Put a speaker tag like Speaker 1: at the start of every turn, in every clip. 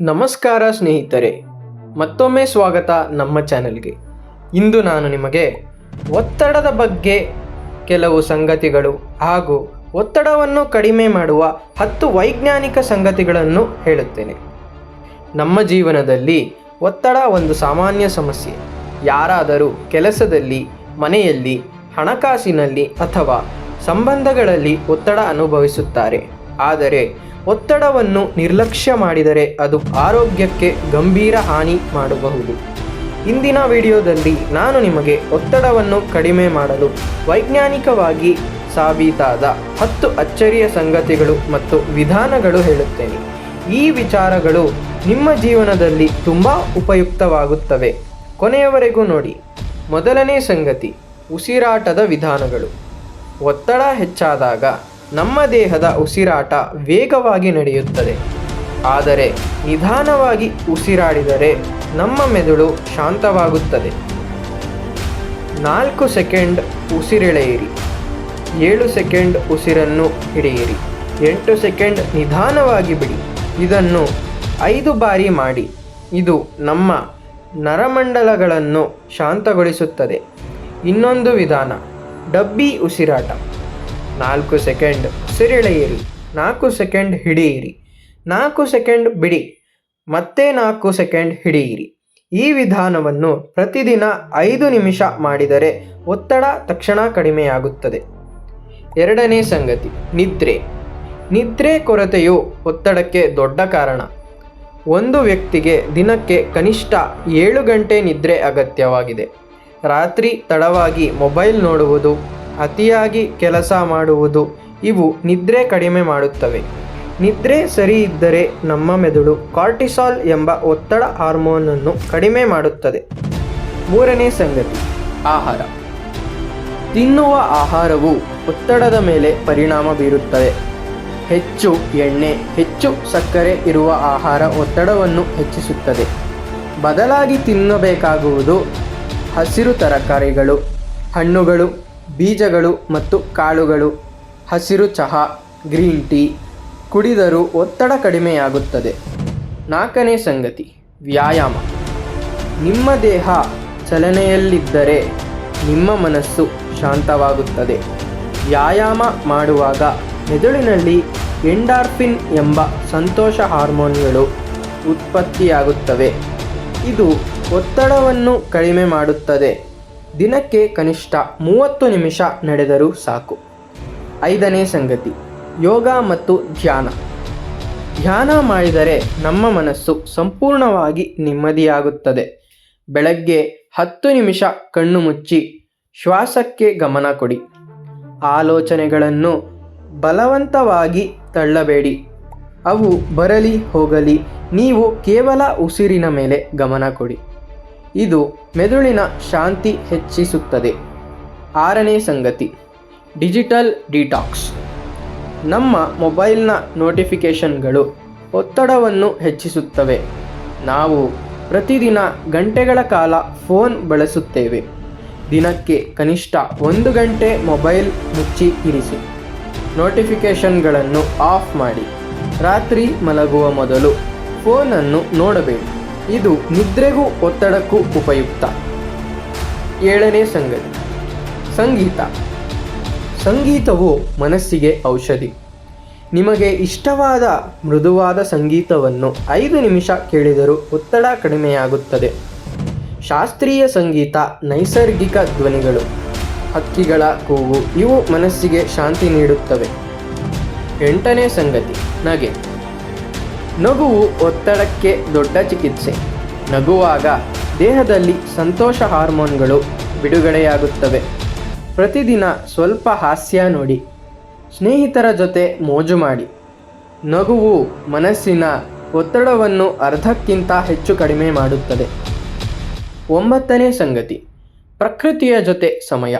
Speaker 1: ನಮಸ್ಕಾರ ಸ್ನೇಹಿತರೆ, ಮತ್ತೊಮ್ಮೆ ಸ್ವಾಗತ ನಮ್ಮ ಚಾನೆಲ್ಗೆ. ಇಂದು ನಾನು ನಿಮಗೆ ಒತ್ತಡದ ಬಗ್ಗೆ ಕೆಲವು ಸಂಗತಿಗಳು ಹಾಗೂ ಒತ್ತಡವನ್ನು ಕಡಿಮೆ ಮಾಡುವ ಹತ್ತು ವೈಜ್ಞಾನಿಕ ಸಂಗತಿಗಳನ್ನು ಹೇಳುತ್ತೇನೆ. ನಮ್ಮ ಜೀವನದಲ್ಲಿ ಒತ್ತಡ ಒಂದು ಸಾಮಾನ್ಯ ಸಮಸ್ಯೆ. ಯಾರಾದರೂ ಕೆಲಸದಲ್ಲಿ, ಮನೆಯಲ್ಲಿ, ಹಣಕಾಸಿನಲ್ಲಿ ಅಥವಾ ಸಂಬಂಧಗಳಲ್ಲಿ ಒತ್ತಡ ಅನುಭವಿಸುತ್ತಾರೆ. ಆದರೆ ಒತ್ತಡವನ್ನು ನಿರ್ಲಕ್ಷ್ಯ ಮಾಡಿದರೆ ಅದು ಆರೋಗ್ಯಕ್ಕೆ ಗಂಭೀರ ಹಾನಿ ಮಾಡಬಹುದು. ಇಂದಿನ ವಿಡಿಯೋದಲ್ಲಿ ನಾನು ನಿಮಗೆ ಒತ್ತಡವನ್ನು ಕಡಿಮೆ ಮಾಡಲು ವೈಜ್ಞಾನಿಕವಾಗಿ ಸಾಬೀತಾದ ಹತ್ತು ಅಚ್ಚರಿಯ ಸಂಗತಿಗಳು ಮತ್ತು ವಿಧಾನಗಳು ಹೇಳುತ್ತೇನೆ. ಈ ವಿಚಾರಗಳು ನಿಮ್ಮ ಜೀವನದಲ್ಲಿ ತುಂಬ ಉಪಯುಕ್ತವಾಗುತ್ತವೆ. ಕೊನೆಯವರೆಗೂ ನೋಡಿ. ಮೊದಲನೇ ಸಂಗತಿ, ಉಸಿರಾಟದ ವಿಧಾನಗಳು. ಒತ್ತಡ ಹೆಚ್ಚಾದಾಗ ನಮ್ಮ ದೇಹದ ಉಸಿರಾಟ ವೇಗವಾಗಿ ನಡೆಯುತ್ತದೆ. ಆದರೆ ನಿಧಾನವಾಗಿ ಉಸಿರಾಡಿದರೆ ನಮ್ಮ ಮೆದುಳು ಶಾಂತವಾಗುತ್ತದೆ. ನಾಲ್ಕು ಸೆಕೆಂಡ್ ಉಸಿರೆಳೆಯಿರಿ. ಏಳು ಸೆಕೆಂಡ್ ಉಸಿರನ್ನು ಹಿಡಿಯಿರಿ. ಎಂಟು ಸೆಕೆಂಡ್ ನಿಧಾನವಾಗಿ ಬಿಡಿ. ಇದನ್ನು ಐದು ಬಾರಿ ಮಾಡಿ. ಇದು ನಮ್ಮ ನರಮಂಡಲಗಳನ್ನು ಶಾಂತಗೊಳಿಸುತ್ತದೆ. ಇನ್ನೊಂದು ವಿಧಾನ, ಡಬ್ಬಿ ಉಸಿರಾಟ. ನಾಲ್ಕು ಸೆಕೆಂಡ್ ಸಿರಿಳೆಯಿರಿ, ನಾಲ್ಕು ಸೆಕೆಂಡ್ ಹಿಡಿಯಿರಿ, ನಾಲ್ಕು ಸೆಕೆಂಡ್ ಬಿಡಿ, ಮತ್ತೆ ನಾಲ್ಕು ಸೆಕೆಂಡ್ ಹಿಡಿಯಿರಿ. ಈ ವಿಧಾನವನ್ನು ಪ್ರತಿದಿನ ಐದು ನಿಮಿಷ ಮಾಡಿದರೆ ಒತ್ತಡ ತಕ್ಷಣ ಕಡಿಮೆಯಾಗುತ್ತದೆ. ಎರಡನೇ ಸಂಗತಿ, ನಿದ್ರೆ. ನಿದ್ರೆ ಕೊರತೆಯು ಒತ್ತಡಕ್ಕೆ ದೊಡ್ಡ ಕಾರಣ. ಒಂದು ವ್ಯಕ್ತಿಗೆ ದಿನಕ್ಕೆ ಕನಿಷ್ಠ ಏಳು ಗಂಟೆ ನಿದ್ರೆ ಅಗತ್ಯವಾಗಿದೆ. ರಾತ್ರಿ ತಡವಾಗಿ ಮೊಬೈಲ್ ನೋಡುವುದು ಅತಿಯಾಗಿ ಕೆಲಸ ಮಾಡುವುದು. ಇವು ನಿದ್ರೆ ಕಡಿಮೆ ಮಾಡುತ್ತವೆ. ನಿದ್ರೆ ಸರಿ ಇದ್ದರೆ ನಮ್ಮ ಮೆದುಳು ಕಾರ್ಟಿಸಾಲ್ ಎಂಬ ಒತ್ತಡ ಹಾರ್ಮೋನನ್ನು ಕಡಿಮೆ ಮಾಡುತ್ತದೆ. ಮೂರನೇ ಸಂಗತಿ, ಆಹಾರ. ತಿನ್ನುವ ಆಹಾರವು ಒತ್ತಡದ ಮೇಲೆ ಪರಿಣಾಮ ಬೀರುತ್ತದೆ ಹೆಚ್ಚು ಎಣ್ಣೆ, ಹೆಚ್ಚು ಸಕ್ಕರೆ ಇರುವ ಆಹಾರ ಒತ್ತಡವನ್ನು ಹೆಚ್ಚಿಸುತ್ತದೆ. ಬದಲಾಗಿ ತಿನ್ನಬೇಕಾಗುವುದು ಹಸಿರು ತರಕಾರಿಗಳು, ಹಣ್ಣುಗಳು ಬೀಜಗಳು ಮತ್ತು ಕಾಳುಗಳು. ಹಸಿರು ಚಹಾ, ಗ್ರೀನ್ ಟೀ ಕುಡಿದರೂ ಒತ್ತಡ ಕಡಿಮೆಯಾಗುತ್ತದೆ. ನಾಲ್ಕನೇ ಸಂಗತಿ, ವ್ಯಾಯಾಮ. ನಿಮ್ಮ ದೇಹ ಚಲನೆಯಲ್ಲಿದ್ದರೆ ನಿಮ್ಮ ಮನಸ್ಸು ಶಾಂತವಾಗುತ್ತದೆ. ವ್ಯಾಯಾಮ ಮಾಡುವಾಗ ಮೆದುಳಿನಲ್ಲಿ ಎಂಡಾರ್ಫಿನ್ ಎಂಬ ಸಂತೋಷ ಹಾರ್ಮೋನ್ಗಳು ಉತ್ಪತ್ತಿಯಾಗುತ್ತವೆ. ಇದು ಒತ್ತಡವನ್ನು ಕಡಿಮೆ ಮಾಡುತ್ತದೆ. ದಿನಕ್ಕೆ ಕನಿಷ್ಠ ಮೂವತ್ತು ನಿಮಿಷ ನಡೆದರೂ ಸಾಕು. ಐದನೇ ಸಂಗತಿ, ಯೋಗ ಮತ್ತು ಧ್ಯಾನ. ಧ್ಯಾನ ಮಾಡಿದರೆ ನಮ್ಮ ಮನಸ್ಸು ಸಂಪೂರ್ಣವಾಗಿ ನೆಮ್ಮದಿಯಾಗುತ್ತದೆ. ಬೆಳಗ್ಗೆ ಹತ್ತು ನಿಮಿಷ ಕಣ್ಣು ಮುಚ್ಚಿ ಶ್ವಾಸಕ್ಕೆ ಗಮನ ಕೊಡಿ. ಆಲೋಚನೆಗಳನ್ನು ಬಲವಂತವಾಗಿ ತಳ್ಳಬೇಡಿ. ಅವು ಬರಲಿ ಹೋಗಲಿ, ನೀವು ಕೇವಲ ಉಸಿರಿನ ಮೇಲೆ ಗಮನ ಕೊಡಿ. ಇದು ಮೆದುಳಿನ ಶಾಂತಿ ಹೆಚ್ಚಿಸುತ್ತದೆ. ಆರನೇ ಸಂಗತಿ, ಡಿಜಿಟಲ್ ಡಿಟಾಕ್ಸ್. ನಮ್ಮ ಮೊಬೈಲ್ನ ನೋಟಿಫಿಕೇಷನ್ಗಳು ಒತ್ತಡವನ್ನು ಹೆಚ್ಚಿಸುತ್ತವೆ. ನಾವು ಪ್ರತಿದಿನ ಗಂಟೆಗಳ ಕಾಲ ಫೋನ್ ಬಳಸುತ್ತೇವೆ. ದಿನಕ್ಕೆ ಕನಿಷ್ಠ ಒಂದು ಗಂಟೆ ಮೊಬೈಲ್ ಮುಚ್ಚಿ ಇರಿಸಿ. ನೋಟಿಫಿಕೇಷನ್ಗಳನ್ನು ಆಫ್ ಮಾಡಿ. ರಾತ್ರಿ ಮಲಗುವ ಮೊದಲು ಫೋನನ್ನು ನೋಡಬೇಡಿ ಇದು ನಿದ್ರೆಗೂ ಒತ್ತಡಕ್ಕೂ ಉಪಯುಕ್ತ. ಏಳನೇ ಸಂಗತಿ. ಸಂಗೀತ. ಸಂಗೀತವು ಮನಸ್ಸಿಗೆ ಔಷಧಿ. ನಿಮಗೆ ಇಷ್ಟವಾದ ಮೃದುವಾದ ಸಂಗೀತವನ್ನು ಐದು ನಿಮಿಷ ಕೇಳಿದರೂ ಒತ್ತಡ ಕಡಿಮೆಯಾಗುತ್ತದೆ. ಶಾಸ್ತ್ರೀಯ ಸಂಗೀತ ನೈಸರ್ಗಿಕ ಧ್ವನಿಗಳು. ಹಕ್ಕಿಗಳ ಕೂಗು ಇವು ಮನಸ್ಸಿಗೆ ಶಾಂತಿ ನೀಡುತ್ತವೆ. ಎಂಟನೇ ಸಂಗತಿ. ನಗೆ. ನಗುವು ಒತ್ತಡಕ್ಕೆ ದೊಡ್ಡ ಚಿಕಿತ್ಸೆ. ನಗುವಾಗ ದೇಹದಲ್ಲಿ ಸಂತೋಷ ಹಾರ್ಮೋನ್ಗಳು ಬಿಡುಗಡೆಯಾಗುತ್ತವೆ. ಪ್ರತಿದಿನ ಸ್ವಲ್ಪ ಹಾಸ್ಯ ನೋಡಿ, ಸ್ನೇಹಿತರ ಜೊತೆ ಮೋಜು ಮಾಡಿ. ನಗುವು ಮನಸ್ಸಿನ ಒತ್ತಡವನ್ನು ಅರ್ಧಕ್ಕಿಂತ ಹೆಚ್ಚು ಕಡಿಮೆ ಮಾಡುತ್ತದೆ. ಒಂಬತ್ತನೇ ಸಂಗತಿ, ಪ್ರಕೃತಿಯ ಜೊತೆ ಸಮಯ.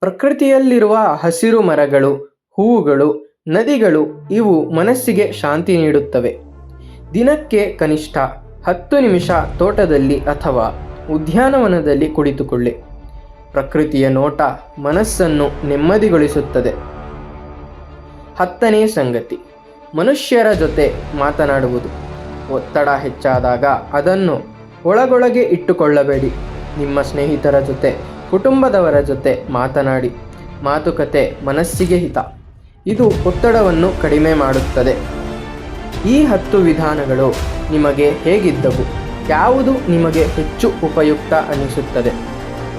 Speaker 1: ಪ್ರಕೃತಿಯಲ್ಲಿರುವ ಹಸಿರು ಮರಗಳು, ಹೂವುಗಳು ನದಿಗಳು ಇವು ಮನಸ್ಸಿಗೆ ಶಾಂತಿ ನೀಡುತ್ತವೆ. ದಿನಕ್ಕೆ ಕನಿಷ್ಠ ಹತ್ತು ನಿಮಿಷ ತೋಟದಲ್ಲಿ ಅಥವಾ ಉದ್ಯಾನವನದಲ್ಲಿ ಕುಳಿತುಕೊಳ್ಳಿ. ಪ್ರಕೃತಿಯ ನೋಟ ಮನಸ್ಸನ್ನು ನೆಮ್ಮದಿಗೊಳಿಸುತ್ತದೆ. ಹತ್ತನೇ ಸಂಗತಿ, ಮನುಷ್ಯರ ಜೊತೆ ಮಾತನಾಡುವುದು. ಒತ್ತಡ ಹೆಚ್ಚಾದಾಗ ಅದನ್ನು ಒಳಗೊಳಗೆ ಇಟ್ಟುಕೊಳ್ಳಬೇಡಿ. ನಿಮ್ಮ ಸ್ನೇಹಿತರ ಜೊತೆ, ಕುಟುಂಬದವರ ಜೊತೆ ಮಾತನಾಡಿ. ಮಾತುಕತೆ ಮನಸ್ಸಿಗೆ ಹಿತ. ಇದು ಒತ್ತಡವನ್ನು ಕಡಿಮೆ ಮಾಡುತ್ತದೆ. ಈ ಹತ್ತು ವಿಧಾನಗಳು ನಿಮಗೆ ಹೇಗಿದ್ದವು? ಯಾವುದು ನಿಮಗೆ ಹೆಚ್ಚು ಉಪಯುಕ್ತ ಅನಿಸುತ್ತದೆ?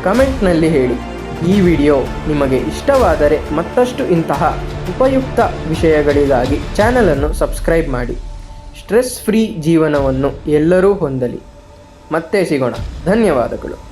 Speaker 1: ಕಮೆಂಟ್ನಲ್ಲಿ ಹೇಳಿ. ಈ ವಿಡಿಯೋ ನಿಮಗೆ ಇಷ್ಟವಾದರೆ ಮತ್ತಷ್ಟು ಇಂತಹ ಉಪಯುಕ್ತ ವಿಷಯಗಳಿಗಾಗಿ ಚಾನಲನ್ನು ಸಬ್ಸ್ಕ್ರೈಬ್ ಮಾಡಿ. ಸ್ಟ್ರೆಸ್ ಫ್ರೀ ಜೀವನವನ್ನು ಎಲ್ಲರೂ ಹೊಂದಲಿ. ಮತ್ತೆ ಸಿಗೋಣ. ಧನ್ಯವಾದಗಳು.